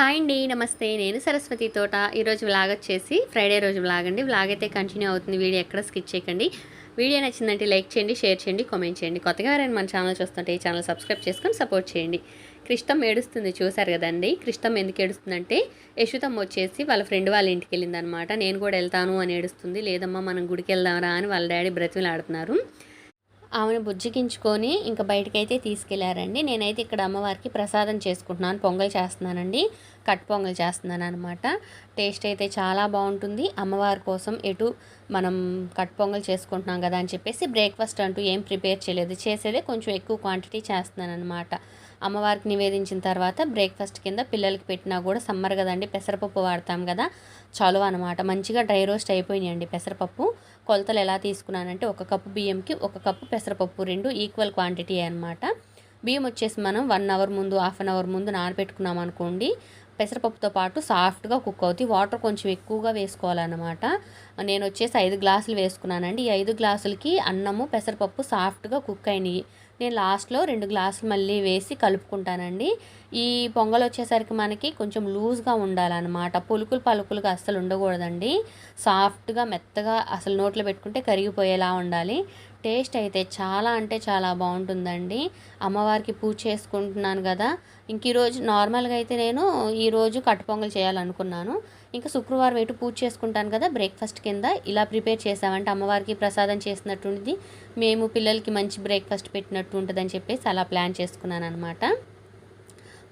Hi అండి నమస్తే. నేను సరస్వతి తోట. ఈరోజు వ్లాగ్ వచ్చేసి ఫ్రైడే రోజు వ్లాగ్ అండి. వ్లాగ్ అయితే కంటిన్యూ అవుతుంది. వీడియో ఎక్కడ స్కిప్ చేయకండి. వీడియో నచ్చిందంటే లైక్ చేయండి షేర్ చేయండి కామెంట్ చేయండి. కొత్తగా ఎవరైనా మన ఛానల్ చూస్తుంటే ఈ ఛానల్ సబ్స్క్రైబ్ చేసుకొని సపోర్ట్ చేయండి. క్రిష్టం ఏడుస్తుంది. చూసారు కదండి? క్రిష్టం ఎందుకు ఏడుస్తుందంటే యశుతమ్మ వచ్చేసి వాళ్ళ ఫ్రెండ్ వాళ్ళ ఇంటికి వెళ్ళిందనమాట. నేను కూడా వెళ్తాను అని ఏడుస్తుంది. లేదమ్మా మనం గుడికి వెళ్దాంరా అని వాళ్ళ డాడీ బ్రతిమలాడుతున్నారు. ఆమెను బుజ్జికించుకొని ఇంకా బయటకైతే తీసుకెళ్ళారండి. నేనైతే ఇక్కడ అమ్మవారికి ప్రసాదం చేసుకుంటున్నాను. పొంగల్ చేస్తున్నానండి. కట్ పొంగల్ చేస్తున్నాను అనమాట టేస్ట్ అయితే చాలా బాగుంటుంది. అమ్మవారి కోసం ఎటు మనం కట్ పొంగల్ చేసుకుంటున్నాం కదా అని చెప్పేసి బ్రేక్ఫాస్ట్ అంటూ ఏం ప్రిపేర్ చేయలేదు. చేసేదే కొంచెం ఎక్కువ క్వాంటిటీ చేస్తున్నాను అనమాట అమ్మవారికి నివేదించిన తర్వాత బ్రేక్ఫాస్ట్ కింద పిల్లలకి పెట్టినా కూడా సమ్మర్ కదండి పెసరపప్పు వాడతాం కదా. చలువ అనమాట మంచిగా డ్రై రోస్ట్ అయిపోయినాయండి పెసరపప్పు. కొలతలు ఎలా తీసుకున్నానంటే ఒక కప్పు బియ్యంకి ఒక కప్పు పెసరపప్పు రెండు ఈక్వల్ క్వాంటిటీ అనమాట బియ్యం వచ్చేసి మనం వన్ అవర్ ముందు హాఫ్ అన్ అవర్ ముందు నానబెట్టుకున్నాం అనుకోండి. పెసరపప్పుతో పాటు సాఫ్ట్గా కుక్ అవుతాయి. వాటర్ కొంచెం ఎక్కువగా వేసుకోవాలన్నమాట. నేను వచ్చేసి ఐదు గ్లాసులు వేసుకున్నానండి. ఈ ఐదు గ్లాసులకి అన్నము పెసరపప్పు సాఫ్ట్గా కుక్ అయినాయి. నేను లాస్ట్లో రెండు గ్లాసులు మళ్ళీ వేసి కలుపుకుంటానండి. ఈ పొంగల్ వచ్చేసరికి మనకి కొంచెం లూజ్గా ఉండాలన్నమాట. పులుకులు పలుకులుగా అస్సలు ఉండకూడదండి. సాఫ్ట్గా మెత్తగా అసలు నోట్లో పెట్టుకుంటే కరిగిపోయేలా ఉండాలి. టేస్ట్ అయితే చాలా అంటే చాలా బాగుంటుందండి. అమ్మవారికి పూజ చేసుకుంటున్నాను కదా. ఇంక ఈరోజు నార్మల్గా అయితే నేను ఈరోజు కట్టు పొంగల్ చేయాలనుకున్నాను. ఇంకా శుక్రవారం ఎటు పూజ చేసుకుంటాను కదా బ్రేక్ఫాస్ట్ కింద. ఇలా ప్రిపేర్ చేసామంటే అమ్మవారికి ప్రసాదం చేసినట్టుండి మేము పిల్లలకి మంచి బ్రేక్ఫాస్ట్ పెట్టినట్టు ఉంటుందని చెప్పేసి అలా ప్లాన్ చేసుకున్నాను అనమాట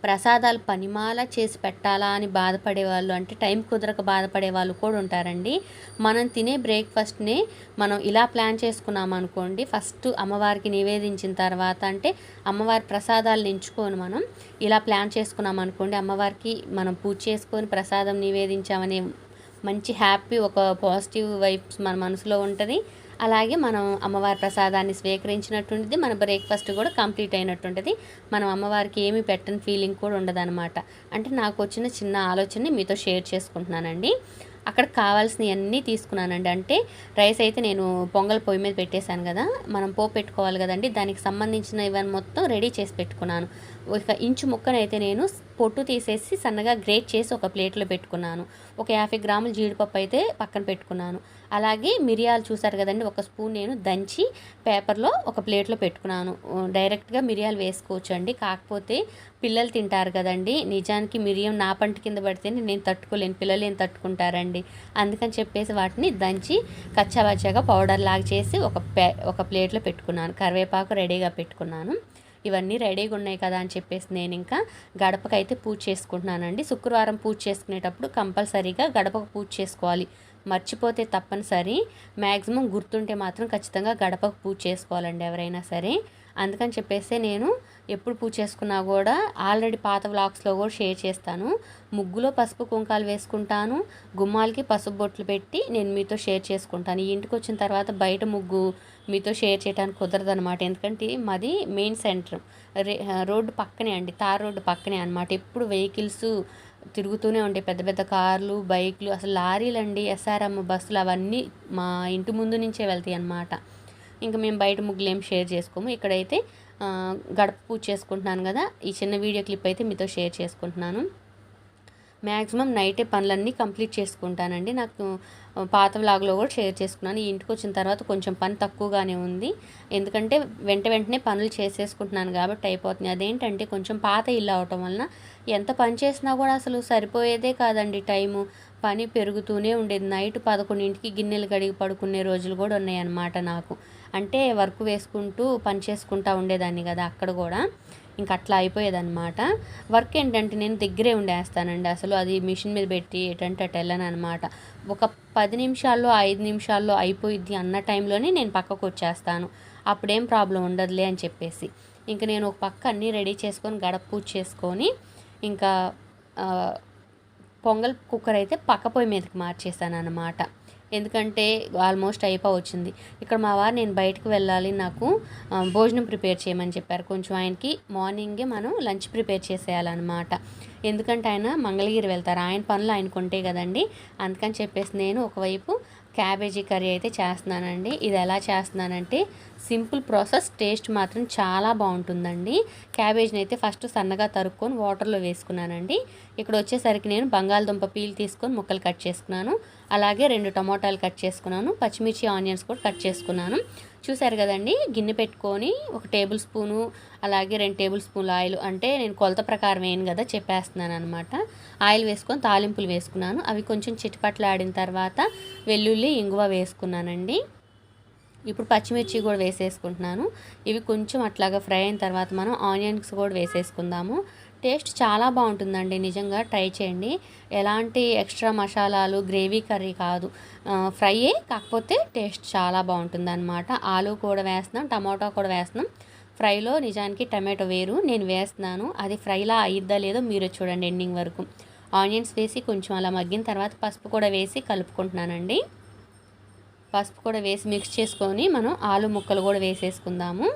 ప్రసాదాలు పనిమాల చేసి పెట్టాలా అని బాధపడే వాళ్ళు అంటే టైం కుదరక బాధపడే వాళ్ళు కూడా ఉంటారండి. మనం తినే బ్రేక్ఫాస్ట్ని మనం ఇలా ప్లాన్ చేసుకున్నాం అనుకోండి. ఫస్ట్ అమ్మవారికి నివేదించిన తర్వాత అంటే అమ్మవారి ప్రసాదాలు ఎంచుకొని మనం ఇలా ప్లాన్ చేసుకున్నాం అనుకోండి. అమ్మవారికి మనం పూజ చేసుకొని ప్రసాదం నివేదించామనే మంచి హ్యాపీ ఒక పాజిటివ్ వైబ్స్ మన మనసులో ఉంటుంది. అలాగే మనం అమ్మవారి ప్రసాదాన్ని స్వీకరించినట్టుంటుంది మన బ్రేక్ఫాస్ట్ కూడా కంప్లీట్ అయినట్టుంటుంది మనం అమ్మవారికి ఏమి పెట్టని ఫీలింగ్ కూడా ఉండదన్నమాట. అంటే నాకు వచ్చిన చిన్న ఆలోచనని మీతో షేర్ చేసుకుంటున్నానండి. అక్కడ కావాల్సినవన్నీ తీసుకున్నానండి. అంటే రైస్ అయితే నేను పొంగల్ పొయ్యి మీద పెట్టేశాను కదా మనం పోపు పెట్టుకోవాలి కదండి దానికి సంబంధించిన ఇవన్నీ మొత్తం రెడీ చేసి పెట్టుకున్నాను. ఒక ఇంచు ముక్కనైతే నేను పొట్టు తీసేసి సన్నగా గ్రేట్ చేసి ఒక ప్లేట్లో పెట్టుకున్నాను. ఒక యాభై గ్రాముల జీడిపప్పు అయితే పక్కన పెట్టుకున్నాను. అలాగే మిరియాలు చూసారు కదండి ఒక స్పూన్ నేను దంచి పేపర్లో ఒక ప్లేట్లో పెట్టుకున్నాను. డైరెక్ట్గా మిరియాలు వేసుకోవచ్చు అండి కాకపోతే పిల్లలు తింటారు కదండి. నిజానికి మిరియం నా పంట కింద పడితే నేను తట్టుకోలేను పిల్లలు ఏం తట్టుకుంటారండి. అందుకని చెప్పేసి వాటిని దంచి కచ్చాబచ్చాగా పౌడర్ లాగా చేసి ఒక ఒక ప్లేట్లో పెట్టుకున్నాను. కరివేపాకు రెడీగా పెట్టుకున్నాను. ఇవన్నీ రెడీగా ఉన్నాయి కదా అని చెప్పేసి నేను ఇంకా గడపకైతే పూజ చేసుకుంటున్నానండి. శుక్రవారం పూజ చేసుకునేటప్పుడు కంపల్సరీగా గడపకు పూజ చేసుకోవాలి. మర్చిపోతే తప్పనిసరి. మ్యాక్సిమం గుర్తుంటే మాత్రం ఖచ్చితంగా గడపకు పూజ చేసుకోవాలండి ఎవరైనా సరే. అందుకని చెప్పేసి నేను ఎప్పుడు పూజ చేసుకున్నా కూడా ఆల్రెడీ పాత వ్లాగ్స్లో కూడా షేర్ చేస్తాను. ముగ్గులో పసుపు కుంకాలు వేసుకుంటాను. గుమ్మాలకి పసుపు బొట్లు పెట్టి నేను మీతో షేర్ చేసుకుంటాను. ఈ ఇంటికి వచ్చిన తర్వాత బయట ముగ్గు మీతో షేర్ చేయడానికి కుదరదు అనమాట ఎందుకంటే మాది మెయిన్ సెంటర్. రోడ్డు పక్కనే అండి. తార్ రోడ్డు పక్కనే అనమాట ఎప్పుడు వెహికల్స్ తిరుగుతూనే ఉంటాయి పెద్ద పెద్ద కార్లు బైక్లు అసలు లారీలు అండి ఎస్ఆర్ఎం బస్సులు అవన్నీ మా ఇంటి ముందు నుంచే వెళ్తాయి అన్నమాట. ఇంకా మేము బయట ముగ్గులు ఏం షేర్ చేసుకోము. ఇక్కడైతే గడప పూజ చేసుకుంటున్నాను కదా. ఈ చిన్న వీడియో క్లిప్ అయితే మీతో షేర్ చేసుకుంటున్నాను. మ్యాక్సిమం నైటే పనులన్నీ కంప్లీట్ చేసుకుంటానండి. నాకు పాత వ్లాగ్లో కూడా షేర్ చేసుకున్నాను. ఈ ఇంటికి వచ్చిన తర్వాత కొంచెం పని తక్కువగానే ఉంది. ఎందుకంటే వెంట వెంటనే పనులు చేసేసుకుంటున్నాను కాబట్టి అయిపోతుంది. అదేంటంటే కొంచెం పాత ఇల్లు అవటం వలన ఎంత పని చేసినా కూడా అసలు సరిపోయేదే కాదండి టైము. పని పెరుగుతూనే ఉండేది. నైట్ పదకొండింటికి గిన్నెలు కడిగి పడుకునే రోజులు కూడా ఉన్నాయన్నమాట నాకు. అంటే వర్క్ వేసుకుంటూ పని చేసుకుంటూ ఉండేదాన్ని కదా అక్కడ కూడా. ఇంక అట్లా అయిపోయేదన్నమాట. వర్క్ ఏంటంటే నేను దగ్గరే ఉండేస్తానండి అసలు. అది మిషన్ మీద పెట్టి ఎటంటే అటు వెళ్ళను అనమాట ఒక పది నిమిషాల్లో ఐదు నిమిషాల్లో అయిపోయిద్ది అన్న టైంలోనే నేను పక్కకు వచ్చేస్తాను. అప్పుడేం ప్రాబ్లం ఉండదులే అని చెప్పేసి. ఇంక నేను ఒక పక్క అన్నీ రెడీ చేసుకొని గడప పూజ చేసుకొని ఇంకా పొంగల్ కుక్కర్ అయితే పక్క పొయ్యి మీదకి మార్చేసాను అనమాట ఎందుకంటే ఆల్మోస్ట్ అయిపోవచ్చింది ఇక్కడ మా వారు నేను బయటకు వెళ్ళాలి నాకు భోజనం ప్రిపేర్ చేయమని చెప్పారు. కొంచెం ఆయనకి మార్నింగే మనం లంచ్ ప్రిపేర్ చేసేయాలన్నమాట. ఎందుకంటే ఆయన మంగళగిరి వెళ్తారు. ఆయన పనులు ఆయనకు ఉంటాయి కదండి. అందుకని చెప్పేసి నేను ఒకవైపు క్యాబేజీ కర్రీ అయితే చేస్తున్నానండి. ఇది ఎలా చేస్తున్నానంటే సింపుల్ ప్రాసెస్ టేస్ట్ మాత్రం చాలా బాగుంటుందండి. క్యాబేజ్ని అయితే ఫస్ట్ సన్నగా తరుక్కొని వాటర్లో వేసుకున్నానండి. ఇక్కడ వచ్చేసరికి నేను బంగాళదుంప పీల్ తీసుకొని ముక్కలు కట్ చేసుకున్నాను. అలాగే రెండు టమోటాలు కట్ చేసుకున్నాను. పచ్చిమిర్చి ఆనియన్స్ కూడా కట్ చేసుకున్నాను. చూసారు కదండి? గిన్నె పెట్టుకొని ఒక టేబుల్ స్పూను అలాగే రెండు టేబుల్ స్పూన్లు ఆయిల్ అంటే నేను కొలత ప్రకారం వేయను కదా చెప్పేస్తున్నాను అనమాట ఆయిల్ వేసుకొని తాలింపులు వేసుకున్నాను. అవి కొంచెం చిటిపట్లాడిన తర్వాత వెల్లుల్లి ఇంగువ వేసుకున్నానండి. ఇప్పుడు పచ్చిమిర్చి కూడా వేసేసుకుంటున్నాను. ఇవి కొంచెం అట్లాగా ఫ్రై అయిన తర్వాత మనం ఆనియన్స్ కూడా వేసేసుకుందాము. టేస్ట్ చాలా బాగుంటుందండి. నిజంగా ట్రై చేయండి. ఎలాంటి ఎక్స్ట్రా మసాలాలు గ్రేవీ కర్రీ కాదు. ఫ్రైయే కాకపోతే టేస్ట్ చాలా బాగుంటుంది అనమాట ఆలు కూడా వేస్తున్నాం టమాటా కూడా వేస్తున్నాం. ఫ్రైలో నిజానికి టమాటో వేరు నేను వేస్తున్నాను. అది ఫ్రైలా అయిద్దా లేదో మీరు చూడండి ఎండింగ్ వరకు. ఆనియన్స్ వేసి కొంచెం అలా మగ్గిన తర్వాత పసుపు కూడా వేసి కలుపుకుంటున్నానండి. పసుపు కూడా వేసి మిక్స్ చేసుకొని మనం ఆలు ముక్కలు కూడా వేసేసుకుందాము.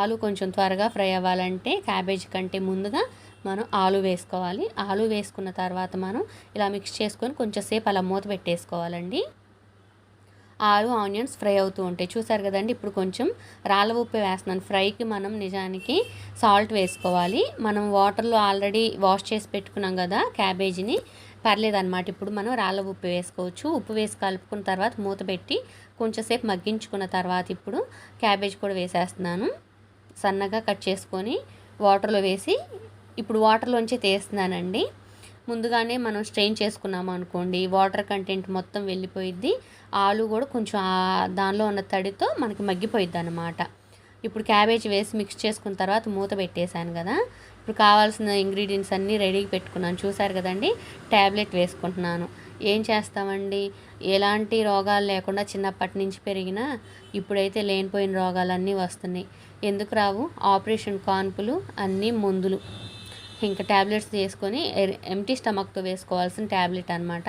ఆలు కొంచెం త్వరగా ఫ్రై అవ్వాలంటే క్యాబేజ్ కంటే ముందుగా మనం ఆలు వేసుకోవాలి. ఆలు వేసుకున్న తర్వాత మనం ఇలా మిక్స్ చేసుకొని కొంచెంసేపు అలా మూత పెట్టేసుకోవాలండి. ఆలు ఆనియన్స్ ఫ్రై అవుతూ ఉంటాయి. చూసారు కదండి? ఇప్పుడు కొంచెం రాళ్ళ ఉప్పు వేస్తున్నాను. ఫ్రైకి మనం నిజానికి సాల్ట్ వేసుకోవాలి. మనం వాటర్లో ఆల్రెడీ వాష్ చేసి పెట్టుకున్నాం కదా క్యాబేజీని. పర్లేదన్నమాట. ఇప్పుడు మనం రాళ్ళ ఉప్పు వేసుకోవచ్చు. ఉప్పు వేసి కలుపుకున్న తర్వాత మూత పెట్టి కొంచెంసేపు మగ్గించుకున్న తర్వాత ఇప్పుడు క్యాబేజ్ కూడా వేసేస్తున్నాను. సన్నగా కట్ చేసుకొని వాటర్లో వేసి ఇప్పుడు వాటర్లోంచి తీస్తున్నానండి. ముందుగానే మనం స్ట్రెయిన్ చేసుకున్నాము అనుకోండి వాటర్ కంటెంట్ మొత్తం వెళ్ళిపోయిద్ది. ఆలు కూడా కొంచెం దానిలో ఉన్న తడితో మనకి మగ్గిపోయిద్ది అనమాట ఇప్పుడు క్యాబేజ్ వేసి మిక్స్ చేసుకున్న తర్వాత మూత పెట్టేశాను కదా. ఇప్పుడు కావాల్సిన ఇంగ్రీడియంట్స్ అన్నీ రెడీగా పెట్టుకున్నాను. చూసారు కదండి? ట్యాబ్లెట్ వేసుకుంటున్నాను. ఏం చేస్తామండి? ఎలాంటి రోగాలు లేకుండా చిన్నప్పటి నుంచి పెరిగినా ఇప్పుడైతే లేనిపోయిన రోగాలన్నీ వస్తున్నాయి. ఎందుకు రావు? ఆపరేషన్ కాన్పులు అన్నీ మందులు. ఇంకా ట్యాబ్లెట్స్ వేసుకొని ఎంటీ స్టమక్తో వేసుకోవాల్సిన ట్యాబ్లెట్ అనమాట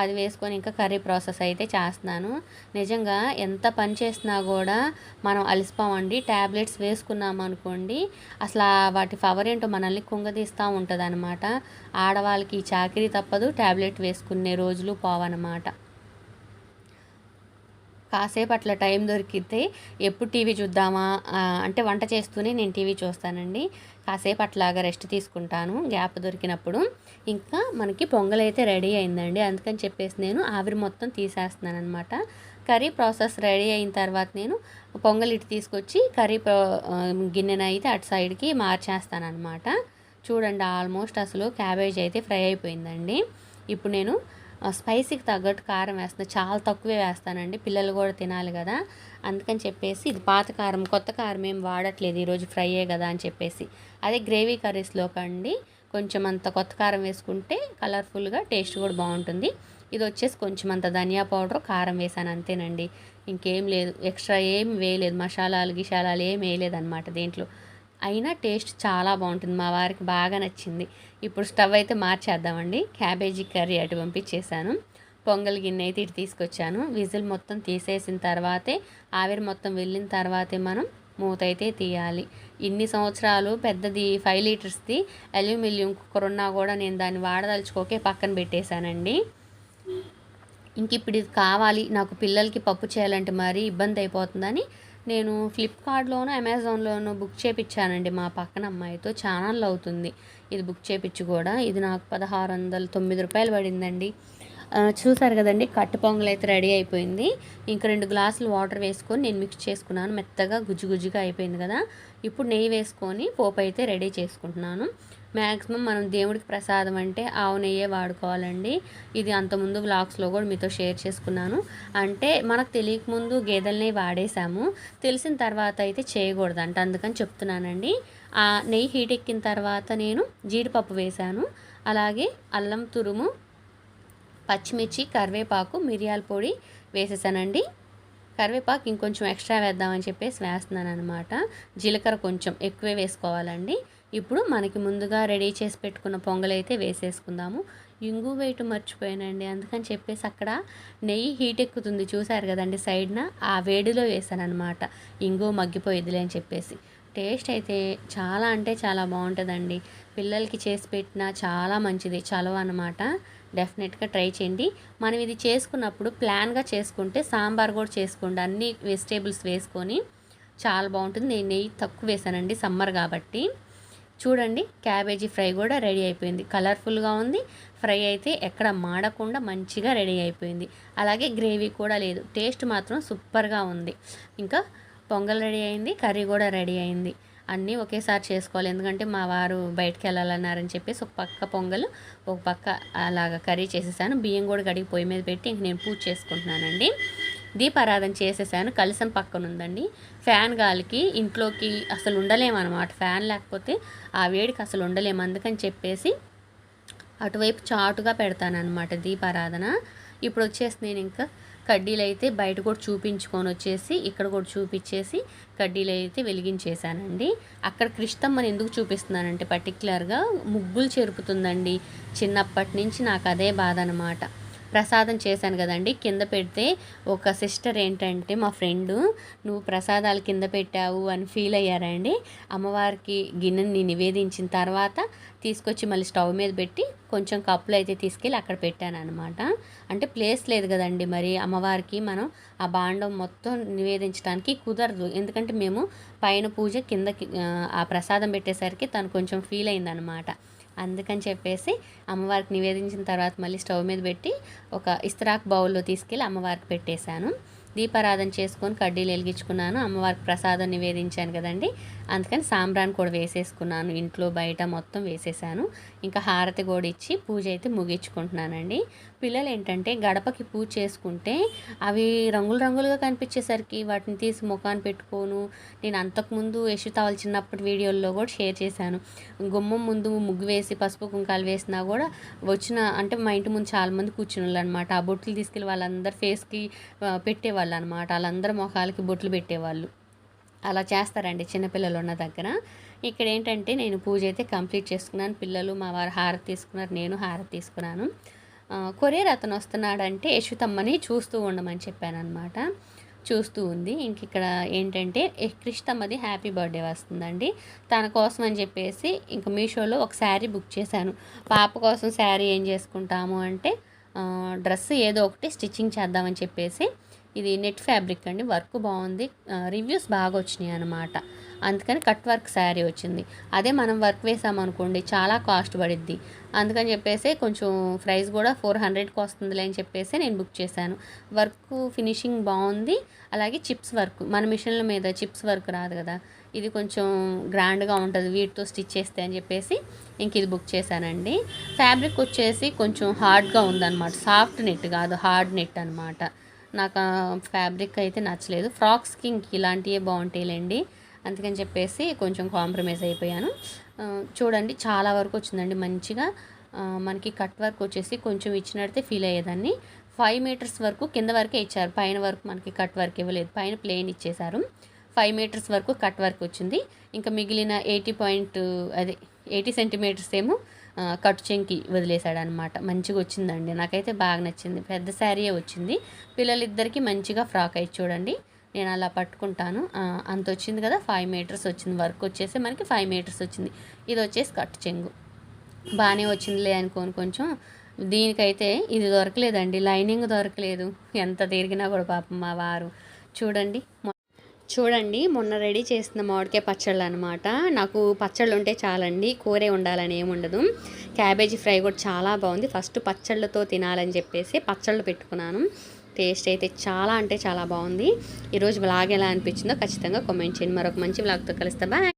అది వేసుకొని ఇంకా కర్రీ ప్రాసెస్ అయితే చేస్తున్నాను. నిజంగా ఎంత పని చేసినా కూడా మనం అలసిపోమండి ట్యాబ్లెట్స్ వేసుకున్నాం అనుకోండి అసలు వాటి పవర్ ఏంటో మనల్ని కుంగదీస్తూ ఉంటుంది అనమాట ఆడవాళ్ళకి చాకరీ తప్పదు ట్యాబ్లెట్ వేసుకునే రోజులు పోవన్నమాట. కాసేపు అట్లా టైం దొరికితే ఎప్పుడు టీవీ చూద్దామా అంటే వంట చేస్తూనే నేను టీవీ చూస్తానండి. కాసేపు అట్లాగా రెస్ట్ తీసుకుంటాను గ్యాప్ దొరికినప్పుడు. ఇంకా మనకి పొంగల్ అయితే రెడీ అయిందండి. అందుకని చెప్పేసి నేను ఆవిరి మొత్తం తీసేస్తున్నాను అనమాట కర్రీ ప్రాసెస్ రెడీ అయిన తర్వాత నేను పొంగల్ ఇటు తీసుకొచ్చి కర్రీ గిన్నెన అయితే అటు సైడ్కి మార్చేస్తాను అనమాట చూడండి ఆల్మోస్ట్ అసలు క్యాబేజ్ అయితే ఫ్రై అయిపోయిందండి. ఇప్పుడు నేను స్పైసీకి తగ్గట్టు కారం వేస్తాను చాలా తక్కువే వేస్తానండి. పిల్లలు కూడా తినాలి కదా. అందుకని చెప్పేసి ఇది పాత కారం కొత్త కారం ఏం వాడట్లేదు. ఈరోజు ఫ్రైయే కదా అని చెప్పేసి. అదే గ్రేవీ కర్రీస్లో కండి కొంచెం అంత కొత్త కారం వేసుకుంటే కలర్ఫుల్గా టేస్ట్ కూడా బాగుంటుంది. ఇది వచ్చేసి కొంచెం అంత ధనియా పౌడర్ కారం వేసాను అంతేనండి. ఇంకేం లేదు. ఎక్స్ట్రా ఏం వేయలేదు. మసాలాలు గిషాలాలు ఏం వేయలేదు అనమాట దీంట్లో. అయినా టేస్ట్ చాలా బాగుంటుంది. మా వారికి బాగా నచ్చింది. ఇప్పుడు స్టవ్ అయితే మార్చేద్దామండి. క్యాబేజీ కర్రీ అటు పంపించేశాను. పొంగల్ గిన్నె అయితే ఇటు తీసుకొచ్చాను. విజిల్ మొత్తం తీసేసిన తర్వాతే ఆవిరి మొత్తం వెళ్ళిన తర్వాతే మనం మూత అయితే తీయాలి. ఇన్ని సంవత్సరాలు పెద్దది ఫైవ్ లీటర్స్ది అల్యూమినియం కుక్కర్ ఉన్నా కూడా నేను దాన్ని వాడదలుచుకోకే పక్కన పెట్టేశానండి. ఇంక ఇప్పుడు ఇది కావాలి. నాకు పిల్లలకి పప్పు చేయాలంటే మరీ ఇబ్బంది అయిపోతుందని నేను ఫ్లిప్కార్ట్లోనూ అమెజాన్లోనూ బుక్ చేయించానండి మా పక్కన అమ్మాయితో ఛానల్ అవుతుంది. ఇది బుక్ చేయించి కూడా. ఇది నాకు పదహారు వందల తొమ్మిది రూపాయలు పడిందండి. చూసారు కదండి కట్టు పొంగల్ అయితే రెడీ అయిపోయింది. ఇంక రెండు గ్లాసులు వాటర్ వేసుకొని నేను మిక్స్ చేసుకున్నాను. మెత్తగా గుజ్జు గుజ్జుగా అయిపోయింది కదా. ఇప్పుడు నెయ్యి వేసుకొని పోపు అయితే రెడీ చేసుకుంటున్నాను. మ్యాక్సిమం మనం దేవుడికి ప్రసాదం అంటే ఆవు నెయ్యే వాడుకోవాలండి. ఇది అంతకుముందు వ్లాగ్స్లో కూడా మీతో షేర్ చేసుకున్నాను. అంటే మనకు తెలియకముందు గేదెల వాడేసాము తెలిసిన తర్వాత అయితే చేయకూడదంట. అందుకని చెప్తున్నానండి. ఆ నెయ్యి హీట్ ఎక్కిన తర్వాత నేను జీడిపప్పు వేశాను. అలాగే అల్లం తురుము పచ్చిమిర్చి కరివేపాకు మిరియాల పొడి వేసేసానండి. కరివేపాకు ఇంకొంచెం ఎక్స్ట్రా వేద్దామని చెప్పేసి వేస్తున్నాను అనమాట జీలకర్ర కొంచెం ఎక్కువే వేసుకోవాలండి. ఇప్పుడు మనకి ముందుగా రెడీ చేసి పెట్టుకున్న పొంగల్ అయితే వేసేసుకుందాము. ఇంగు వేయటం మర్చిపోయానండి. అందుకని చెప్పేసి అక్కడ నెయ్యి హీట్ ఎక్కుతుంది. చూసారు కదండి సైడ్న? ఆ వేడిలో వేసాను ఇంగు మగ్గిపోయిద్దిలే అని చెప్పేసి. టేస్ట్ అయితే చాలా అంటే చాలా బాగుంటుందండి. పిల్లలకి చేసి పెట్టినా చాలా మంచిది. చలవ అనమాట డెఫినెట్గా ట్రై చేయండి. మనం ఇది చేసుకున్నప్పుడు ప్లాన్గా చేసుకుంటే సాంబార్ కూడా చేసుకోండి. అన్ని వెజిటేబుల్స్ వేసుకొని చాలా బాగుంటుంది. నేను నెయ్యి తక్కువ వేసానండి సమ్మర్ కాబట్టి. చూడండి క్యాబేజీ ఫ్రై కూడా రెడీ అయిపోయింది. కలర్ఫుల్గా ఉంది. ఫ్రై అయితే ఎక్కడ మాడకుండా మంచిగా రెడీ అయిపోయింది. అలాగే గ్రేవీ కూడా లేదు. టేస్ట్ మాత్రం సూపర్గా ఉంది. ఇంకా పొంగల్ రెడీ అయింది కర్రీ కూడా రెడీ అయింది. అన్నీ ఒకేసారి చేసుకోవాలి. ఎందుకంటే మా వారు బయటకు వెళ్ళాలన్నారని చెప్పేసి ఒక పక్క పొంగల్ ఒక పక్క అలాగ కర్రీ చేసేసాను. బియ్యం కూడా గడిగి పొయ్యి మీద పెట్టి ఇంక నేను పూజ చేసుకుంటున్నానండి. దీపారాధన చేసేసాను. కలిసం పక్కన ఉందండి ఫ్యాన్ గాలికి ఇంట్లోకి అసలు ఉండలేమన్నమాట. ఫ్యాన్ లేకపోతే ఆ వేడికి అసలు ఉండలేము. అందుకని చెప్పేసి అటువైపు చాటుగా పెడతానమాట దీపారాధన. ఇప్పుడు వచ్చేసి నేను ఇంకా కడ్డీలు అయితే బయట కూడా చూపించుకొని వచ్చేసి ఇక్కడ కూడా చూపించేసి కడ్డీలు అయితే వెలిగించేశానండి. అక్కడ కృష్ణమ్మని ఎందుకు చూపిస్తున్నానంటే పర్టికులర్గా ముగ్గులు చెరుపుతుందండి. చిన్నప్పటి నుంచి నాకు అదే బాధ అనమాట ప్రసాదం చేశాను కదండి. కింద పెడితే ఒక సిస్టర్ ఏంటంటే మా ఫ్రెండ్ నువ్వు ప్రసాదాలు కింద పెట్టావు అని ఫీల్ అయ్యారండి. అమ్మవారికి గిన్నెని నివేదించిన తర్వాత తీసుకొచ్చి మళ్ళీ స్టవ్ మీద పెట్టి కొంచెం కప్పులు అయితే తీసుకెళ్ళి అక్కడ పెట్టాను అనమాట అంటే ప్లేస్ లేదు కదండి మరి అమ్మవారికి మనం ఆ బాండం మొత్తం నివేదించడానికి కుదరదు. ఎందుకంటే మేము పైన పూజ కిందకి ఆ ప్రసాదం పెట్టేసరికి తను కొంచెం ఫీల్ అయిందనమాట అందుకని చెప్పేసి అమ్మవారికి నివేదించిన తర్వాత మళ్ళీ స్టవ్ మీద పెట్టి ఒక ఇస్త్రాక్ బౌల్లో తీసుకెళ్ళి అమ్మవారికి పెట్టేశాను. దీపారాధన చేసుకొని కడ్డీలు వెలిగించుకున్నాను. అమ్మవారికి ప్రసాదం నివేదించాను కదండి. అందుకని సాంబ్రాన్ కూడా వేసేసుకున్నాను. ఇంట్లో బయట మొత్తం వేసేసాను ఇంకా హారతి కూడా ఇచ్చి పూజ అయితే ముగించుకుంటున్నానండి. పిల్లలు ఏంటంటే గడపకి పూజ చేసుకుంటే అవి రంగులు రంగులుగా కనిపించేసరికి వాటిని తీసి ముఖాన్ని పెట్టుకోను. నేను అంతకుముందు యశుతావాలు చిన్నప్పటి వీడియోల్లో కూడా షేర్ చేశాను. గుమ్మం ముందు ముగ్గు వేసి పసుపు కుంకాలు వేసినా కూడా వచ్చిన అంటే మా ఇంటి ముందు చాలామంది కూర్చుని అనమాట ఆ బొట్లు తీసుకెళ్ళి వాళ్ళందరి ఫేస్కి పెట్టేవాళ్ళు అనమాట వాళ్ళందరూ మొఖాలకి బొట్లు పెట్టేవాళ్ళు. అలా చేస్తారండి చిన్నపిల్లలు ఉన్న దగ్గర. ఇక్కడ ఏంటంటే నేను పూజ అయితే కంప్లీట్ చేసుకున్నాను. పిల్లలు మా వారు హారతి తీసుకున్నారు. నేను హారతి తీసుకున్నాను. కొరియర్ అతను వస్తున్నాడంటే యశుతమ్మని చూస్తూ ఉండమని చెప్పాను అనమాట చూస్తూ ఉంది. ఇంక ఇక్కడ ఏంటంటే కృష్ణమ్మది హ్యాపీ బర్త్డే వస్తుందండి. తన కోసం అని చెప్పేసి ఇంక మీషోలో ఒక శారీ బుక్ చేశాను. పాప కోసం శారీ ఏం చేసుకుంటాము? అంటే డ్రెస్ ఏదో ఒకటి స్టిచ్చింగ్ చేద్దామని చెప్పేసి. ఇది నెట్ ఫ్యాబ్రిక్ అండి. వర్క్ బాగుంది. రివ్యూస్ బాగా వచ్చినాయి అనమాట అందుకని కట్ వర్క్ శారీ వచ్చింది. అదే మనం వర్క్ వేసామనుకోండి చాలా కాస్ట్ పడిద్ది. అందుకని చెప్పేసి కొంచెం ప్రైస్ కూడా ఫోర్ హండ్రెడ్కి వస్తుందిలే అని చెప్పేసి నేను బుక్ చేశాను. వర్క్ ఫినిషింగ్ బాగుంది. అలాగే చిప్స్ వర్క్ మన మిషన్ల మీద చిప్స్ వర్క్ రాదు కదా. ఇది కొంచెం గ్రాండ్గా ఉంటుంది వీటితో స్టిచ్ చేస్తే అని చెప్పేసి ఇంక ఇది బుక్ చేశానండి. ఫ్యాబ్రిక్ వచ్చేసి కొంచెం హార్డ్గా ఉందన్నమాట. సాఫ్ట్ నెట్ కాదు హార్డ్ నెట్ అనమాట నాకు ఫ్యాబ్రిక్ అయితే నచ్చలేదు. ఫ్రాక్స్కి ఇంక ఇలాంటివే బాగుంటాయిలేండి. అందుకని చెప్పేసి కొంచెం కాంప్రమైజ్ అయిపోయాను. చూడండి చాలా వరకు వచ్చిందండి మంచిగా. మనకి కట్ వర్క్ వచ్చేసి కొంచెం ఇచ్చినట్టే ఫీల్ అయ్యేదాన్ని. ఫైవ్ మీటర్స్ వరకు కింద వరకే ఇచ్చారు. పైన వరకు మనకి కట్ వర్క్ ఇవ్వలేదు. పైన ప్లేన్ ఇచ్చేశారు. ఫైవ్ మీటర్స్ వరకు కట్ వర్క్ వచ్చింది. ఇంకా మిగిలిన ఎయిటీ పాయింట్ అదే ఎయిటీ సెంటీమీటర్స్ ఏమో కట్ చెంకి వదిలేశాడనమాట మంచిగా వచ్చిందండి. నాకైతే బాగా నచ్చింది. పెద్ద శారీయే వచ్చింది. పిల్లలిద్దరికీ మంచిగా ఫ్రాక్ అయి చూడండి. నేను అలా పట్టుకుంటాను. అంత వచ్చింది కదా ఫైవ్ మీటర్స్ వచ్చింది వర్క్ వచ్చేసి మనకి ఫైవ్ మీటర్స్ వచ్చింది. ఇది వచ్చేసి కట్ చెంగు. బాగానే వచ్చిందిలే అనుకోని కొంచెం. దీనికైతే ఇది దొరకలేదండి లైనింగ్ దొరకలేదు. ఎంత తిరిగినా కూడా పాపం మా వారు. చూడండి చూడండి మొన్న రెడీ చేసిన మామిడికాయ పచ్చళ్ళు అనమాట నాకు పచ్చళ్ళు ఉంటే చాలండి కూరే ఉండాలని ఏముండదు క్యాబేజీ ఫ్రై కూడా చాలా బాగుంది. ఫస్ట్ పచ్చళ్ళతో తినాలని చెప్పేసి పచ్చళ్ళు పెట్టుకున్నాను. టేస్ట్ అయితే చాలా అంటే చాలా బాగుంది. ఈరోజు బ్లాగ్ ఎలా అనిపించిందో ఖచ్చితంగా కామెంట్ చేయండి. మరొక మంచి బ్లాగ్తో కలుస్తా. బాయ్